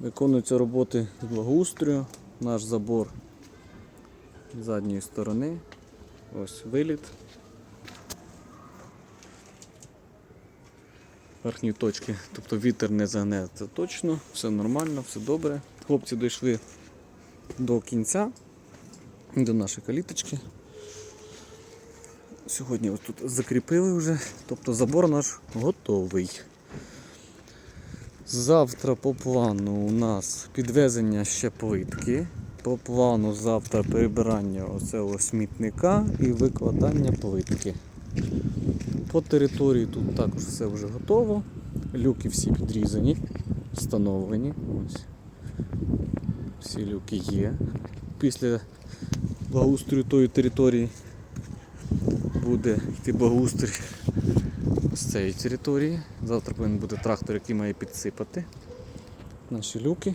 Виконуються роботи з благоустрою, наш забор з задньої сторони. Ось виліт. Верхні точки, тобто вітер не загне, це точно, все нормально, все добре. Хлопці дійшли до кінця, до нашої каліточки. Сьогодні ось тут закріпили вже, тобто забор наш готовий. Завтра по плану у нас підвезення ще плитки. По плану завтра прибирання оцього смітника і викладання плитки. По території тут також все вже готово. Люки всі підрізані, встановлені. Ось. Всі люки є. Після благоустрою тої території буде йти благоустрій з цієї території. Завтра повинен бути трактор, який має підсипати наші люки.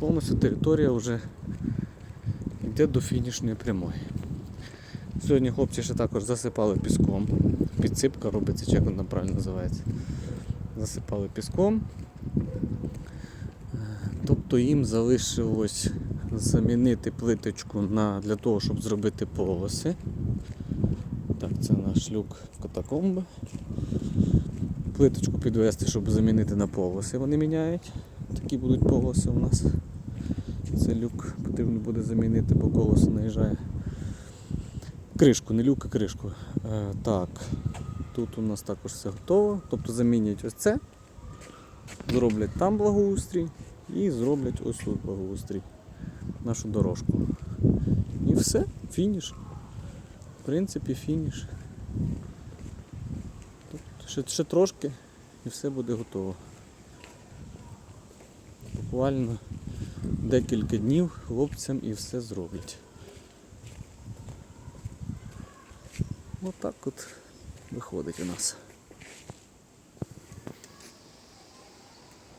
Повністю територія вже йде до фінішної прямої. Сьогодні хлопці ще також засипали піском. Підсипка робиться, чи як вона правильно називається. Засипали піском. Е, Тобто їм залишилось замінити плиточку на, для того, щоб зробити полоси. Так, це наш люк катакомби. Плиточку підвести, щоб замінити на полоси. Вони міняють. Такі будуть полоси у нас. Це люк потрібно буде замінити, бо колесо наїжджає. Кришку, не люк, а кришку. Е, так, тут у нас також все готово. Тобто замінять ось це, зроблять там благоустрій і зроблять ось тут благоустрій. Нашу дорожку. І все, фініш. Принципі, фініш. Тут ще, ще трошки і все буде готово. Буквально декілька днів хлопцям і все зроблять. Отак от виходить у нас.